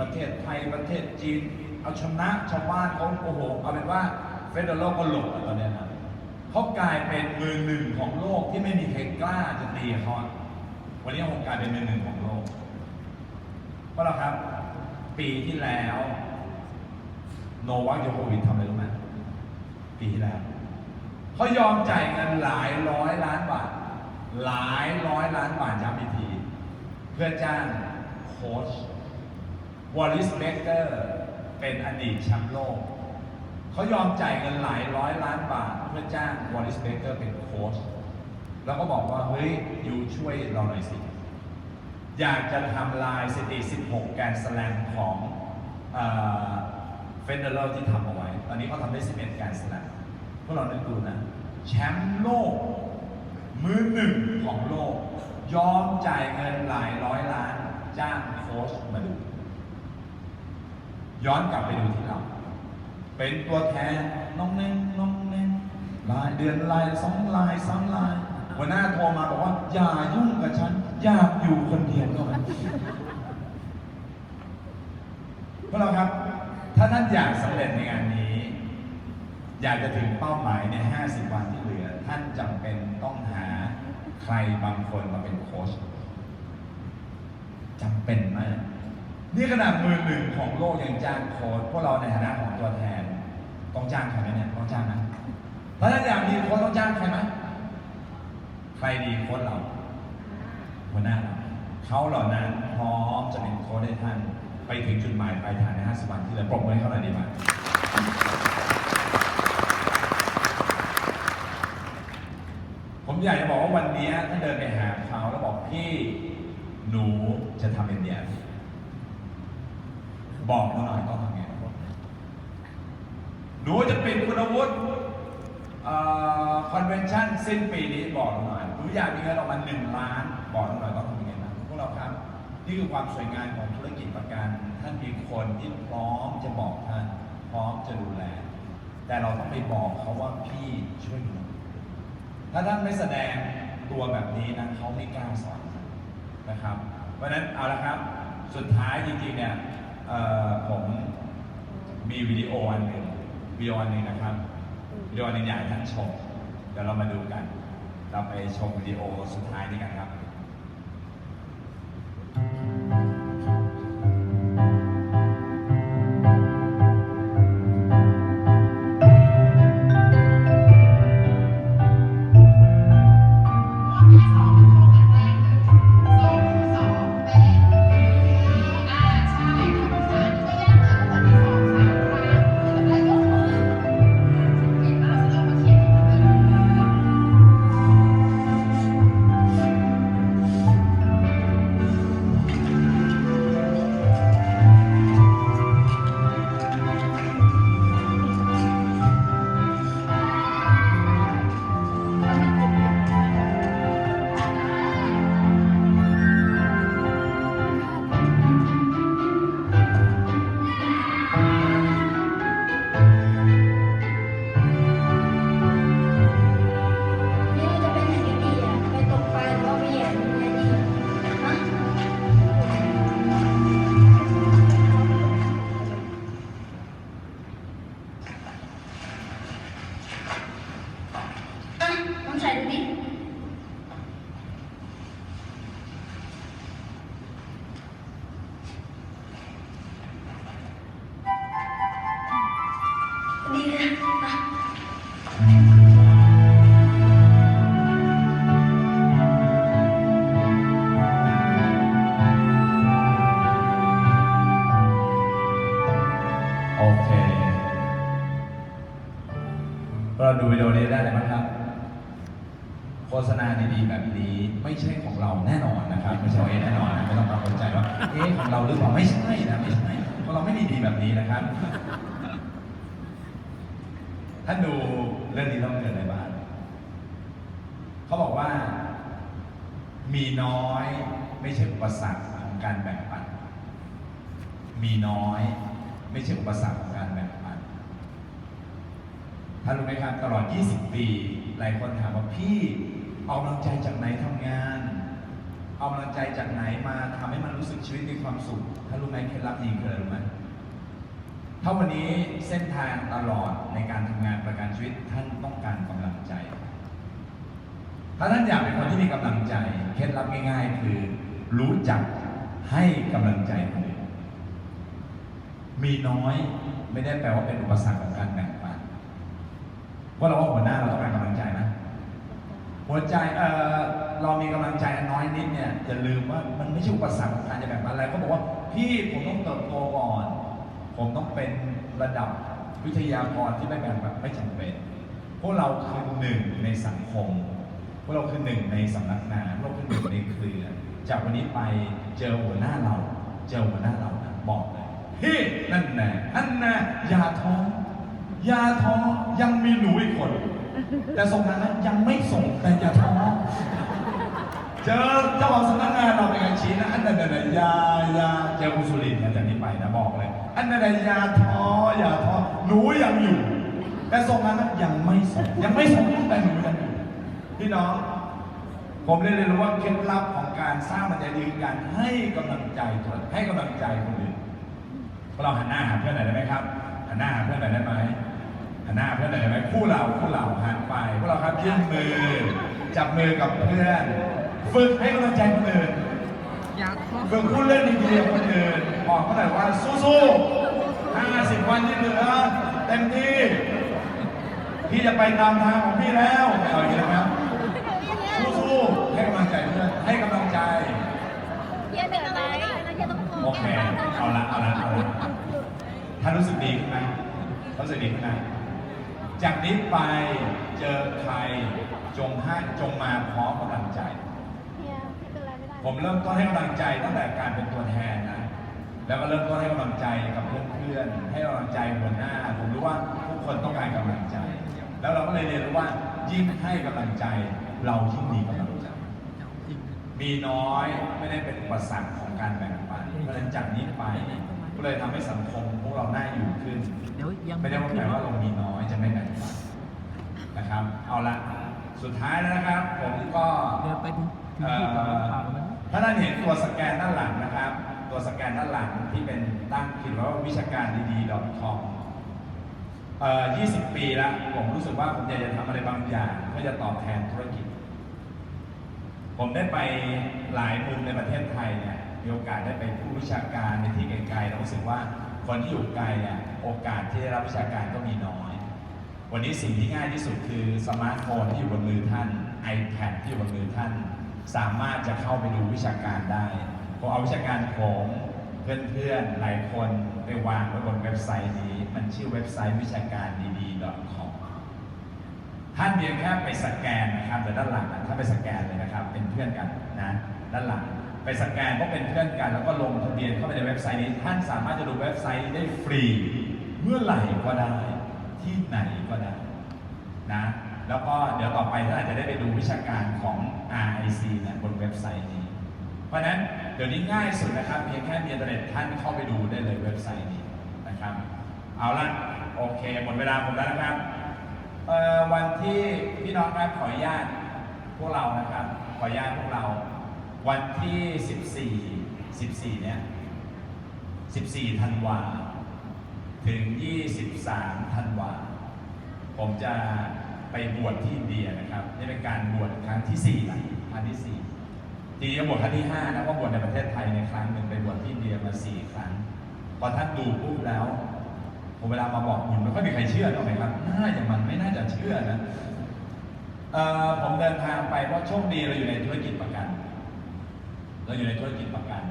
ประเทศไทยประเทศจีน เอาชนะชาวบ้านเขาโอ้โหเอาเป็นว่าเฟเดอรัลก็หลงอะตอนนี้นะเขากลายเป็นมือหนึ่งของโลกที่ไม่มีใครกล้าจะตีเขาวันนี้คงกลายเป็นมือหนึ่งของโลกเพราะเราครับ ปีที่แล้ว โนวัคโยโควิดทำอะไรรู้ไหมปีที่แล้วเขายอมจ่ายเงินหลายร้อยล้านบาทหลายร้อยล้านบาทย้ำอีกทีเพื่อจ้างโค้ช วอลลิสเบเกอร์เป็นอดีตแชมป์โลก เขายอมจ่ายเงินหลายร้อยล้านบาทเพื่อจ้างวอลลิสเบเกอร์เป็นโค้ชแล้วก็บอกว่า เฮ้ย อยู่ช่วยเราหน่อยสิ อยากจะทำลายสถิติ 16 แกรนสแลมของเฟเดอรัลที่ทำเอาไว้ ตอนนี้เขาทำได้ 11 แกรนสแลมพวกเรานึกดูนะ แชมป์โลก มือหนึ่งของโลก ยอมจ่ายเงินหลายร้อยล้าน จ้างโค้ชมาดู ย้อนกลับไปดูที่เรา เป็นตัวแทนน้องเน่งน้องเน่งลายเดือนลายสองลายสามลายหัวหน้าโทรมาบอกว่า อย่ายุ่งกับฉัน อยากอยู่คนเดียวก็มันพวกเราครับ ถ้าท่านอยากสำเร็จในงานนี้ อยากจะถึงเป้าหมายใน 50 วันที่เหลือ ท่านจำเป็นต้องหาใครบางคนมาเป็นโค้ชจำเป็นมาก นี่ขนาดมือหนึ่งของโลกยังจ้างโค้ชพวกเราในฐานะของตัวแทนต้องจ้างใครไหมเนี่ยต้องจ้างนะถ้าท่านอยากมีโค้ชต้องจ้างใครไหมใครดีโค้ชเราหัวหน้าเขาเหล่านั้นพร้อมจะเป็นโค้ชให้ท่านไปถึงจุดหมายปลายทางใน50วันที่เหลือปรบมือให้เขาหน่อยดีไหมผมอยากจะบอกว่าวันนี้ถ้าเดินไปหาเขาแล้วบอกพี่หนูจะทำเป็นเนี่ย บอกหนูหน่อยต้องทำไงหนูจะปิดคุณวุฒิคอนเวนชั่นสิ้นปีนี้บอกหนูหน่อยหนูอยากมีเงินออกมาหนึ่งล้านบอกหนูหน่อยต้องทำยังไงนะพวกเราครับ นี่คือความสวยงามของธุรกิจประกันท่านมีคนที่พร้อมจะบอกท่าน พร้อมจะดูแล แต่เราต้องไปบอกเขาว่าพี่ช่วยหนูถ้าท่านไม่แสดงตัวแบบนี้นะเขาไม่กล้าสอนนะครับ เพราะฉะนั้นเอาละครับ สุดท้ายจริงๆเนี่ย ผมมีวิดีโออันหนึ่งวิดีโออันหนึ่งนะครับวิดีโออันหนึ่งอยากให้ท่านชมเดี๋ยวเรามาดูกัน เราไปชมวิดีโอสุดท้ายนี้กันครับ ดีนะอะโอเคเราดูวิดีโอนี้ได้เลยมั้งครับ โฆษณาดีๆแบบนี้ไม่ใช่ของเราแน่นอนนะครับ ไม่ใช่ของเอแน่นอนนะไม่ต้องกังวลใจว่าเอ๊ะของเราหรือเปล่าไม่ใช่นะไม่ใช่เพราะเราไม่มีดีแบบนี้นะครับ ท่านดูเรื่องนี้ต้องเกิดอะไรบ้างเขาบอกว่า มีน้อยไม่ใช่อุปสรรคของการแบ่งปัน มีน้อยไม่ใช่อุปสรรคของการแบ่งปัน ท่านรู้ไหมครับตลอด 20 ปี หลายคนถามว่าพี่เอากำลังใจจากไหนทำงาน เอากำลังใจจากไหนมาทำให้มันรู้สึกชีวิตมีความสุขถ้ารู้ไหมเคล็ดลับดีคืออะไรรู้ไหม ถ้าวันนี้เส้นทางตลอดในการทำงานประกันชีวิตท่านต้องการกำลังใจ ถ้าท่านอยากเป็นคนที่มีกำลังใจ เคล็ดลับง่ายๆ คือรู้จักให้กำลังใจคนอื่นมีน้อยไม่ได้แปลว่าเป็นอุปสรรคของการแบ่งปันว่าเราว่าหัวหน้าเราต้องการกำลังใจนะ หัวใจเออเรามีกำลังใจน้อยนิดเนี่ยอย่าลืมว่ามันไม่ใช่อุปสรรคของการจะแบ่งปันอะไรก็บอกว่าพี่ผมต้องเติบโตก่อน ผมต้องเป็นระดับวิทยากรที่ไม่แบ่งปันไม่จำเป็น พวกเราคือหนึ่งในสังคม พวกเราคือหนึ่งในสำนักงาน พวกเราคือหนึ่งในเครือ จากวันนี้ไปเจอหัวหน้าเรา เจอหัวหน้าเรานะบอกเลยพี่นั่นแน่นั่นแน่ยาท้ออย่าท้องยังมีหนูอีกคน แต่ส่งนั้นยังไม่ส่งแต่ยาท้องเจอเจ้าของสำนักงานเราเป็นไงชี้นะอันนั้นน่ยายาเจอคุณสุรินทร์จากนี้ไปนะบอกเล อันนั้นน่ะอยาท้ออย่าท้อหนูยังอยู่ แต่ส่งนั้นนะยังไม่ส่งยังไม่ส่งแต่หนูยังอยู่พี่น้อง ผมเลยเรียนรู้ว่าเคล็ดลับของการสร้างมันใจดีคือการให้กำลังใจตัวให้กำลังใจคนอื่นพวกเราหันหน้าหาเพื่อนหน่อยได้ไหมครับหันหน้าหาเพื่อนหน่อยได้ไหมหันหน้าหาเพื่อนหน่อยได้ไหมคู่เราคู่เราหันไปพวกเราครับยื่นมือ จับมือกับเพื่อน ฝึกให้กำลังใจคนอื่นอยากขอฝึกพูดเล่นดีๆกับคนอื่น บอกเขาหน่อยว่าสู้ๆ50 วันที่เหลือเต็มที่ พี่จะไปตามทางของพี่แล้วเอาอย่างนี้นะครับ สู้ๆให้กำลังใจเพื่อนให้กำลังใจ เยี่ยมเป็นอะไรแล้วจะต้องมองโอเค เอาละ เอาละ เอาละท่านรู้สึกดีขึ้นไหมรู้สึกดีขึ้นไหมจากนี้ไปเจอใครจงให้จงมาพร้อมกำลังใจเนี่ยไม่เป็นไรไม่ได้ผมเริ่มต้นให้กำลังใจตั้งแต่การเป็นตัวแทนนะ แล้วก็เริ่มต้นให้กำลังใจกับเพื่อนๆให้กำลังใจหัวหน้า ผมรู้ว่าทุกคนต้องการกำลังใจ แล้วเราก็เลยเรียนรู้ว่ายิ่งให้กำลังใจเรายิ่งมีกำลังใจ มีน้อยไม่ได้เป็นอุปสรรคของการแบ่งปันเพราะฉะนั้นจากนี้ไปก็เลยทำให้สังคมพวกเราน่าอยู่ขึ้นเดี๋ยวยังไม่ได้ว่าแปลว่าเรามีน้อยจะไม่แบ่งปันนะครับ เอาละสุดท้ายแล้วนะครับ ผมก็เดี๋ยวไปถึงถึงเอ่ที่ตลาดอผ่านมันถ้าท่านเห็นตัวสแกนด้านหลังนะครับ ตัวสแกนด้านหลังที่เป็นตั้งเขียนว่าวิชาการดีๆ .com เอ่อ20 ปีแล้วผมรู้สึกว่าผมอยากจะทำอะไรบางอย่างเพื่อจะตอบแทนธุรกิจ ผมได้ไปหลายมุมในประเทศไทยเนี่ยมีโอกาสได้ไปผู้วิชาการในที่ไกลๆเรารู้สึกว่าคนที่อยู่ไกลเนี่ยโอกาสที่ได้รับวิชาการก็มีน้อย วันนี้สิ่งที่ง่ายที่สุดคือสมาร์ทโฟนที่อยู่บนมือท่าน iPad ที่อยู่บนมือท่าน สามารถจะเข้าไปดูวิชาการได้ ผมเอาวิชาการผมเพื่อนๆหลายคนไปวางไว้บนเว็บไซต์นี้ มันชื่อเว็บไซต์วิชาการดีๆ .com ท่านเพียงแค่ไปสแกนนะครับแต่ด้านหลังถ้าไปสแกนเลยนะครับ เป็นเพื่อนกันนะด้านหลังไปสแกนก็เป็นเพื่อนกัน แล้วก็ลงทะเบียนเข้าไปในเว็บไซต์นี้ ท่านสามารถจะดูเว็บไซต์นี้ได้ฟรี เมื่อไหร่ก็ได้ ที่ไหนก็ได้นะแล้วก็เดี๋ยวต่อไปท่านอาจจะได้ไปดูวิชาการของ RIC นี่ยบนเว็บไซต์นี้ เพราะนั้นเดี๋ยวนี้ง่ายสุดนะครับ เพียงแค่มีอินเทอร์เน็ตท่านเข้าไปดูได้เลยเว็บไซต์นี้นะครับ เอาละโอเคหมดเวลาผมแล้วนะครับวันที่พี่น้องครับขออนุญาตพวกเรานะครับ ขออนุญาตพวกเรา วันที่ 14 14 เนี่ย 14 ธันวา ถึง 23 ธันวา ผมจะไปบวชที่อินเดียนะครับ นี่เป็นการบวชครั้งที่4แล้วครั้งที่ 4 จริงๆจะบวชครั้งที่5นะเพราะบวชในประเทศไทยในครั้งหนึ่งไปบวชที่อินเดียมา4ครั้งพอท่านดูปุ๊บแล้วผมเวลามาบอกบุญไม่ค่อยมีใครเชื่อหรอกไหมครับน่าอย่างมันไม่น่าจะเชื่อนะออผมเดินทางไปเพราะโชคดีเราอยู่ในธุรกิจประกัน เราอยู่ในธุรกิจประกัน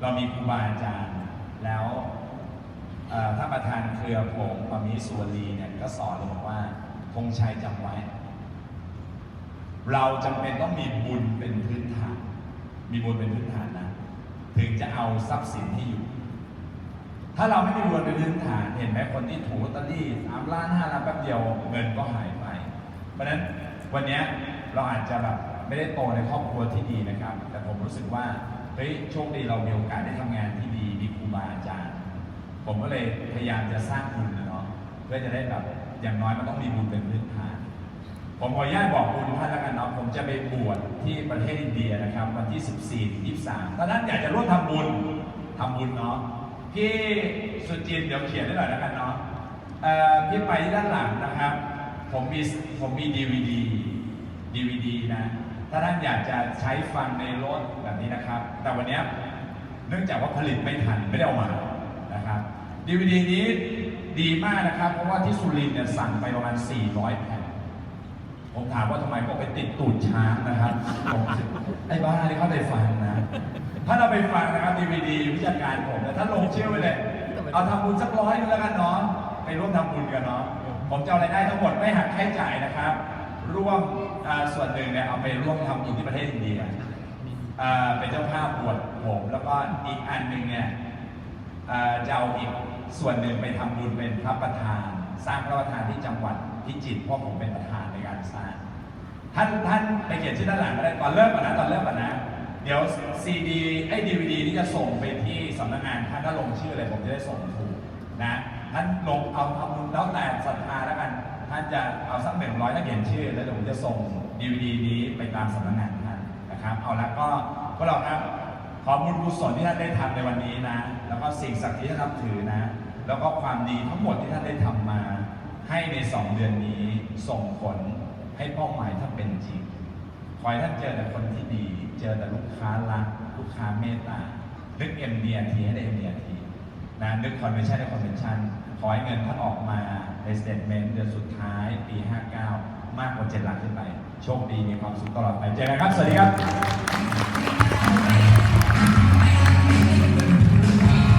เรามีครูบาอาจารย์แล้วเอ่อท่านประธานเครือผมปามิสุวรีเนี่ยก็สอนเลยบอกว่าธงชัยจำไว้ เราจำเป็นต้องมีบุญเป็นพื้นฐาน มีบุญเป็นพื้นฐานนะ ถึงจะเอาทรัพย์สินให้อยู่ ถ้าเราไม่มีบุญเป็นพื้นฐาน เห็นไหมคนที่ถูกลอตเตอรี่สามล้านห้าล้านแป๊บเดียวเงินก็หายไป เพราะฉะนั้นวันนี้เราอาจจะแบบไม่ได้โตในครอบครัวที่ดีนะครับ แต่ผมรู้สึกว่าเฮ้ยโชคดีเรามีโอกาสได้ทำงานที่ดีมีครูบาอาจารย์ ผมก็เลยพยายามจะสร้างบุญนะเนาะเพื่อจะได้แบบอย่างน้อยมันต้องมีบุญเป็นพื้นฐาน ผมขออนุญาตบอกคุณท่านแล้วกันเนาะผมจะไปบวชที่ประเทศอินเดียนะครับวันที่ 14ถึง23ถ้าท่านอยากจะร่วมทำบุญทำบุญเนาะพี่สุจินเดี๋ยวเขียนได้หน่อยแล้วกันเนาะพี่ไปที่ด้านหลังนะครับ ผมมีผมมีดีวีดีดีวีดีนะ ถ้าท่านอยากจะใช้ฟังในรถแบบนี้นะครับ แต่วันนี้เนื่องจากว่าผลิตไม่ทันไม่ได้เอามานะครับดีวีดีนี้ดีมากนะครับ เพราะว่าที่สุรินเนี่ยสั่งไปประมาณ 400 แผ่น ผมถามว่าทำไมก็ไปติดตูดช้างนะครับผมไอ้บ้าที่เขาไปฟังนะ ถ้าเราไปฟังนะครับดีวีดีวิชาการผมนะถ้าลงเชื่อไปเลย เอาทำบุญสักร้อยนึงแล้วกันเนาะไปร่วมทำบุญกันเนาะผมจะเอารายได้ทั้งหมดไม่หักค่าใช้จ่ายนะครับ ร่วมส่วนหนึ่งเนี่ยเอาไปร่วมทำบุญที่ประเทศอินเดียเป็นเจ้าภาพบวชผมแล้วก็อีกอันหนึ่งเนี่ยจะเอาอีกส่วนหนึ่งไปทำบุญเป็นพระประธาน สร้างพระประธานที่จังหวัด พิจิตรเพราะผมเป็นประธานในการสร้าง ท่านท่านไปเขียนชื่อด้านหลังก็ได้ตอนเริ่มก่อนนะตอนเริ่มก่อนนะ เดี๋ยวซีดีไอ้ดีวีดีนี่จะส่งไปที่สำนักงานท่านถ้าลงชื่ออะไรผมจะได้ส่งถูกนะท่านลงเอาทำบุญแล้วแต่ศรัทธาแล้วกัน ท่านจะเอาสักหนึ่งร้อยถ้าเขียนชื่อ แล้วเดี๋ยวผมจะส่งดีวีดีนี้ไปตามสำนักงานท่านนะครับ เอาละก็พวกเราครับขอบุญกุศลที่ท่านได้ทำในวันนี้นะ แล้วก็สิ่งศักดิ์สิทธิ์ที่ท่านนับถือนะ แล้วก็ความดีทั้งหมดที่ท่านได้ทำมา ให้ในสองเดือนนี้ส่งผลให้เป้าหมายท่าเป็นจริง ขอให้ท่านเจอแต่คนที่ดี เจอแต่ลูกค้ารัก ลูกค้าเมตตา นึก MDRT ให้ได้ MDRT นะ นึก Convention ได้ Convention ขอให้เงินท่านออกมาใน statement เดือนสุดท้ายปี 59 มากกว่า7หลักขึ้นไป โชคดีมีความสุขตลอดไป เจอกันครับ สวัสดีครับ